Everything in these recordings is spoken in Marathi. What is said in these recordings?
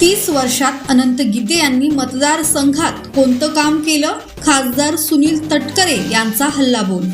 तीस वर्षात अनंत गीते यांनी मतदारसंघात कोणतं काम केलं? खासदार सुनील तटकरे यांचा हल्लाबोल.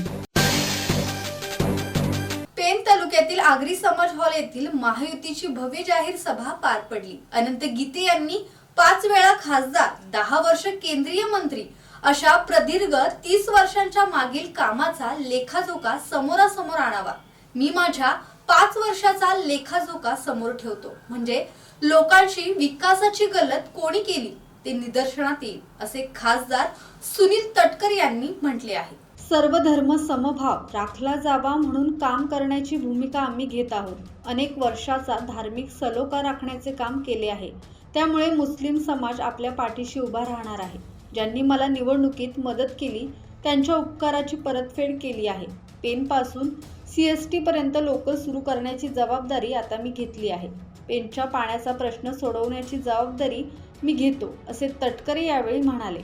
पेन तालुक्यातील आगरी समाज हॉल येथील महायुतीची भव्य जाहीर सभा पार पडली. अनंत गीते यांनी पाच वेळा खासदार दहा वर्ष केंद्रीय मंत्री अशा प्रदीर्घ तीस वर्षांच्या मागील कामाचा लेखाजोखा समोरासमोर आणावा. मी माझ्या पाच वर्षाचा लेखाजोखा समोर ठेवतो. म्हणजे लोकांची विकासाची गलत कोणी केली ते निदर्शनात येईल असे खासदार सुनील तटकर यांनी म्हटले आहे. सर्व धर्म समभाव राखला जावा म्हणून काम करण्याची भूमिका आम्ही घेत आहोत. अनेक वर्षाचा धार्मिक सलोखा राखण्याचे काम केले आहे. त्यामुळे मुस्लिम समाज आपल्या पाठीशी उभा राहणार आहे. ज्यांनी मला निवडणुकीत मदत केली त्यांच्या उपकाराची परतफेड केली आहे. पेनपासून सी एस टीपर्यंत लोकल सुरू करण्याची जबाबदारी आता मी घेतली आहे. पेनच्या पाण्याचा प्रश्न सोडवण्याची जबाबदारी मी घेतो असे तटकरे यावेळी म्हणाले.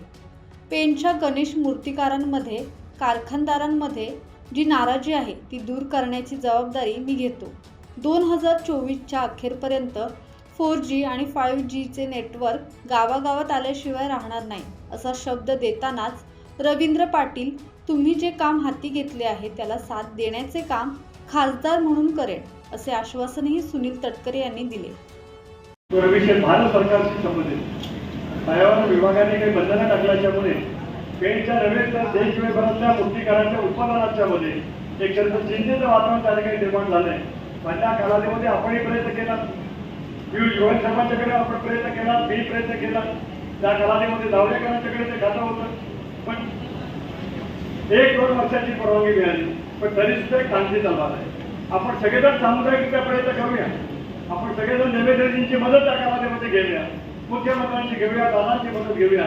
पेनच्या गणेश मूर्तिकारांमध्ये कारखानदारांमध्ये जी नाराजी आहे ती दूर करण्याची जबाबदारी मी घेतो. दोन हजार चोवीसच्या अखेरपर्यंत फोर जी आणि फाईव्ह जीचे नेटवर्क गावागावात आल्याशिवाय राहणार नाही असा शब्द देतानाच रवींद्र पाटील तुम्ही जे काम हाती घेतले आहे त्याला साथ देण्याचे काम खासदार म्हणून करेन असे आश्वासनही सुनील तटकरे यांनी दिले. भारत सरकारशी संबंधित. पर्यावरण विभागाने काही बंधनं टाकल्याच्यामुळे नव्हे तर देशभरातल्या उत्पादनाच्या मध्ये एक चिंतेचं वातावरण त्या ठिकाणी निर्माण झालंय. पहिल्या कालावधीमध्ये आपणही प्रयत्न केला. पियुष शर्माच्याकडे आपण प्रयत्न केला मी प्रयत्न केला. त्या कालावधीमध्ये जावडेकरांच्याकडे ते खातं होतं. एक दोन वर्षाची परवानगी मिळाली पण तरी सुद्धा एक शांती चालणार आहे. आपण सगळेजण सामुदायिकरित्या प्रयत्न करूया. आपण सगळेजण नैवेद्यजींची मदत त्या कालावधीमध्ये घेऊया. मुख्यमंत्र्यांची घेऊया दादांची मदत घेऊया.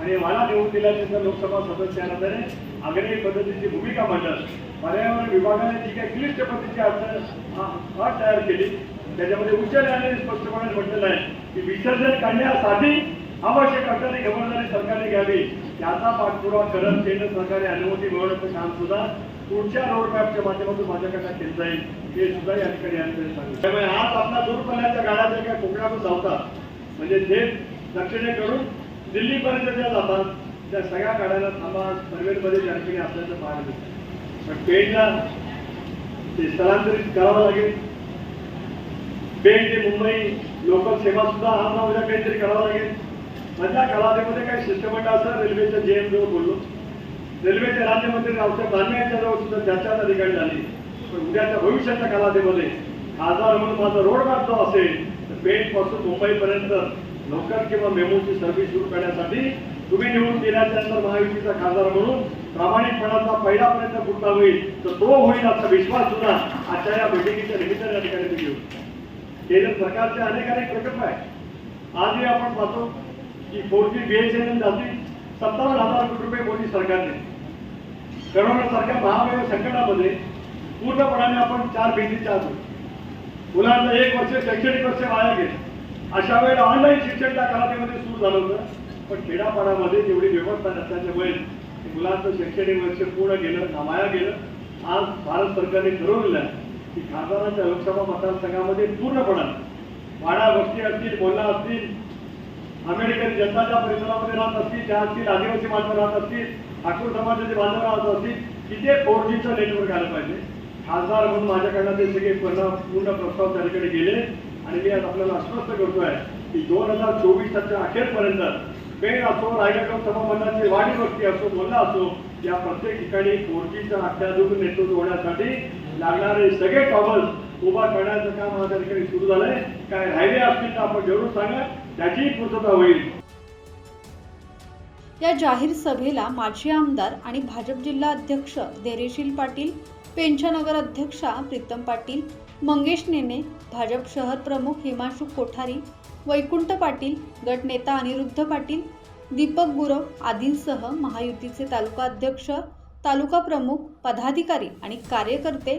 आणि मला निवडून दिल्यानंतर लोकसभा सदस्यांना आग्रही पद्धतीची भूमिका मांडत पर्यावरण विभागाने जी काही क्लिष्ट पद्धतीची अडचण अट तयार केली. त्याच्यामध्ये उच्च न्यायालयाने स्पष्टपणे म्हटलेलं आहे की विसर्जन करण्यासाठी आवश्यक असणारी खबरदारी सरकारने घ्यावी. याचा पाठपुरावा करत केंद्र सरकारने अनुमती मिळवण्याचं काम सुद्धा पुढच्या रोडमॅपच्या माध्यमातून माझ्याकडनं केलं जाईल. हे सुद्धा या ठिकाणी यांनी सांगितलं. त्यामुळे आज आपला दूर गाड्या जर काही कोकणातून धावतात म्हणजे थेट दक्षिणेकडून दिल्लीपर्यंत ज्या जातात त्या सगळ्या गाड्यांना थांबा सर्वेमध्ये त्या ठिकाणी असल्याचं पाहायला मिळतं पण पेडला ते स्थलांतरित करावं लागेल. पेड ते मुंबई लोकल सेवा सुद्धा आज उद्या काहीतरी करावं लागेल. माझ्या कालावधीमध्ये काही शिष्टमंडळ असं रेल्वेच्या जे एम जवळ बोललो. रेल्वेचे राज्यमंत्री रावसाहेब दानवे यांच्या जवळ सुद्धा चर्चाच अधिकारी झाली. पण उद्याच्या भविष्याच्या कालावधीमध्ये खासदार म्हणून माझा रोड मॅप जो असेल तर पेठपासून मुंबईपर्यंत लोकल किंवा मेमोची सर्व्हिस सुरू करण्यासाठी तुम्ही निवडून दिल्याच्या महायुतीचा खासदार म्हणून प्रामाणिकपणाचा पहिला प्रयत्न कुठला होईल तर तो होईल असा विश्वास सुद्धा आजच्या या बैठकीच्या निमित्ताने या ठिकाणी घेऊ केंद्र सरकारचे अनेक अनेक प्रकल्प आहेत. आजही आपण पाहतो की four G B S N L जाती. सत्तावन्न हजार कोटी रुपये मोदी सरकारने. करोनासारख्या महामारी संकटामध्ये पूर्णपणाने आपण चार भिंतीच्या आत मुलांना एक वर्ष शैक्षणिक वर्ष वाया गेले. अशा वेळेला ऑनलाईन शिक्षण त्या कालावधीमध्ये सुरू झालं होतं. पण खेडापाड्यामध्ये जेवढी व्यवस्था नसल्याच्यामुळे मुलांचं शैक्षणिक वर्ष पूर्ण गेलं नामाया गेलं. आज भारत सरकारने ठरवलेलं आहे की खासदारांच्या लोकसभा मतदारसंघामध्ये पूर्णपणे वाडा वस्ती असतील बोला असतील अमेरिकन जनताच्या परिसरामध्ये राहत असतील त्या असतील आदिवासी बांधव राहत असतील ठाकूर समाजाचे बांधव राहत असतील तिथे फोर जीचं नेटवर्क आलं पाहिजे. खासदार म्हणून माझ्याकडनं ते सगळे पूर्ण प्रस्ताव त्या गेले. आणि मी आज आपल्याला आश्वस्त करतोय की दोन हजार चोवीसच्या अखेरपर्यंत पेण असो रायगड सभामंडळाचे मंडळाची वाडी वस्ती असो बोलणं असो या प्रत्येक ठिकाणी फोर जीचं अत्याधुनिक नेतृत्व होण्यासाठी लागणारे सगळे टॉवर्स उभा करण्याचं काम आता या ठिकाणी सुरू झालंय. काय राहिले असतील तर आपण जरूर सांगा त्याचीही पूर्तता होईल. या जाहीर सभेला माजी आमदार आणि भाजप जिल्हा अध्यक्ष धैर्यशील पाटील पेंशनगर अध्यक्षा प्रीतम पाटील मंगेश नेने भाजप शहर प्रमुख हिमांशू कोठारी वैकुंठ पाटील गटनेता अनिरुद्ध पाटील दीपक गुरव आदींसह महायुतीचे तालुका अध्यक्ष तालुका प्रमुख पदाधिकारी आणि कार्यकर्ते